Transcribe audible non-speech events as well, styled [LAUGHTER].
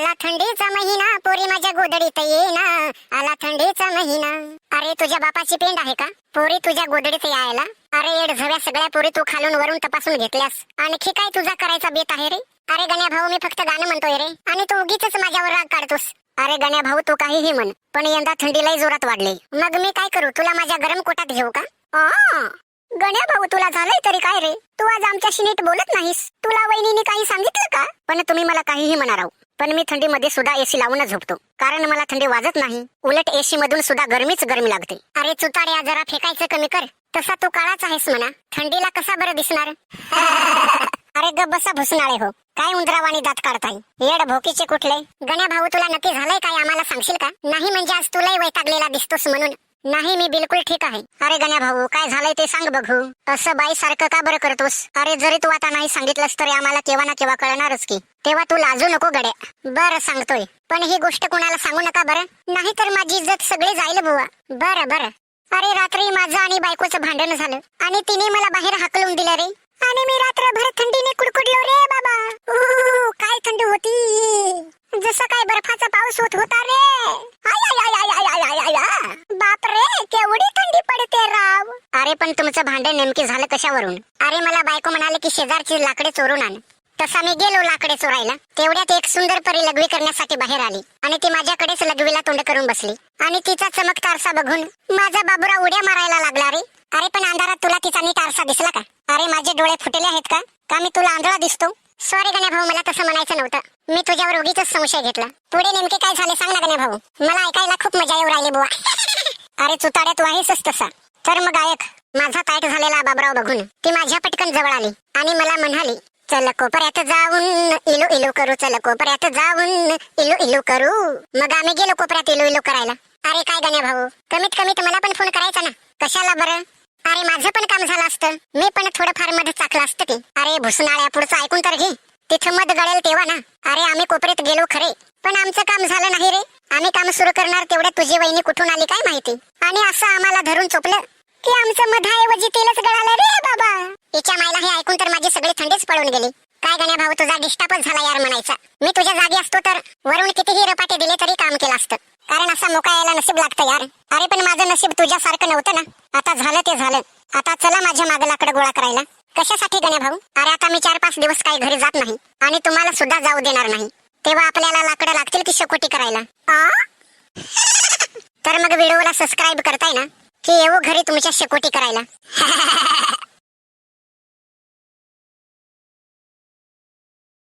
आला थंडीचा महिना पोरी माझ्या गोदडीत येईना. आला थंडीचा महिना. अरे तुझ्या बापाची पेंड आहे का? पोरी तुझ्या गोदडीत यायला. अरे एड झव्या सगळ्या पोरी तू खालून वरून तपासून घेतल्यास. आणखी काय तुझा करायचा बेत आहे रे? अरे गण्या भाऊ मी फक्त गाणं म्हणतोय रे. आणि तू उगीच माझ्यावर राग काढतोस. अरे गण्या भाऊ तू काहीही म्हण पण यंदा थंडी लय जोरात वाढले. मग मी काय करू? तुला माझ्या गरम कोटात घेऊ का? गण्या भाऊ तुला झालंय तरी काय रे? तू आज आमच्याशी नीट बोलत नाहीस. तुला वहिनीने काही सांगितलं का? पण तुम्ही मला काहीही म्हणा राहू पण मी थंडीमध्ये सुद्धा एसी लावूनच झोपतो. कारण मला थंडी वाजत नाही. उलट एसी मधून सुद्धा गरमीच गरमी लागते. अरे चुताड्या जरा फेकायचं कमी कर. तसा तू काळाच आहेस म्हणा. थंडीला कसा बरं दिसणार? [LAUGHS] अरे ग बसा भुसनाळे हो. काय उंदरावाणी दात काढताय? येड भोकीचे कुठले? गण्या भाऊ तुला नक्की झालंय काय? आम्हाला सांगशील का? नाही म्हणजे आज तुलाही वैतागलेला दिसतोस म्हणून. नाही मी बिलकुल ठीक आहे. अरे गण्या भाऊ काय झालंय ते सांग बघू. असं बाई सारखं का बरं करतोस? अरे जरी तू आता नाही सांगितलंस तरी आम्हाला केव्हा ना केव्हा कळणारच की. तेव्हा तू लाजू नको गड्या. बरं सांगतोय. पण ही गोष्ट कुणाला सांगू नका बरं. नाहीतर माझी इज्जत सगळी जाईल बुवा. बरं बरं. अरे रात्री माझं आणि बायकोचं भांडण झालं. आणि तिने मला बाहेर हाकलून दिलं रे. आणि मी रात्रभर थंडीने अरे पण तुमचं भांडण नेमके झालं कशावरून? अरे मला बायको म्हणाले की शेजारची लाकडे चोरून आण. तसा मी गेलो लाकडे चोरायला. तेवढ्यात एक सुंदर परी लघवी करण्यासाठी बाहेर आली आणि ती माझ्याकडेच लघवीला तोंड करून बसली. आणि तिचा चमकता आरसा बघून माझा बाबुरा उड्या मारायला लागला रे अरे पण अंधारात तुला तिचा नीट आरसा दिसला का? अरे माझे डोळे फुटले आहेत का? का मी तुला आंधळा दिसतो? सॉरी गण्या भाऊ मला तसं म्हणायचं नव्हतं. मी तुझ्यावर उगीच संशय घेतला. पुढे नेमके काय झाले सांग ना गण्या भाऊ. मला ऐकायला खूप मजा येऊ राहिली बुवा. [LAUGHS] अरे चुताड्या तू आहेसच तसा. तर मग गायक माझा ताईट झालेला बाबराव बघून ती माझ्या पटकन जवळ आली आणि मला म्हणाली चल कोपऱ्यात जाऊन इलो इलो करू चल कोपऱ्यात जाऊन इलो इलो करू. मग आम्ही गेलो कोपऱ्यात इलो इलो करायला. अरे काय गाण्या भाऊ कमीत कमीत मला पण फोन करायचा ना. कशाला बरं? अरे माझं पण काम झालं असतं. मी पण थोडंफार मध चाकलं असतं की. अरे भुसनाळ्या पुढचं ऐकून तर घे. तिथं मध गळेल तेव्हा ना. अरे आम्ही कोपऱ्यात गेलो खरे पण आमचं काम झालं नाही रे. आम्ही काम सुरू करणार तेवढ्या तुझी वहिनी कुठून आली काय माहिती? आणि असं आम्हाला धरून चोपलं. की आमचं मधाऐवजी तेलच गळालं रे बाबा. तिच्या मायला हे ऐकून तर माझी सगळी थंडीच पळून गेली. काय गाण्या भाऊ तुझा डिस्टर्बच झाला यार म्हणायचा. मी तुझ्या जागी असतो तर वरून कितीही रपाटे दिले तरी काम केलं असतं. कारण असा मोका यायला नसीब लागतं यार. अरे पण माझं नसीब तुझ्यासारखं नव्हतं ना. आता झालं ते झालं. आता चला माझ्या मागे लाकडं गोळा करायला. कशासाठी गण्या भाऊ? अरे आता मी चार पाच दिवस काही घरी जात नाही. आणि तुम्हाला सुद्धा जाऊ देणार नाही. तेव्हा आपल्याला लाकडं लागतील की शकोटी करायला. तर मग व्हिडिओला सबस्क्राईब करताय ना. की येऊ घरी तुमच्या शेकोटी करायला. [LAUGHS]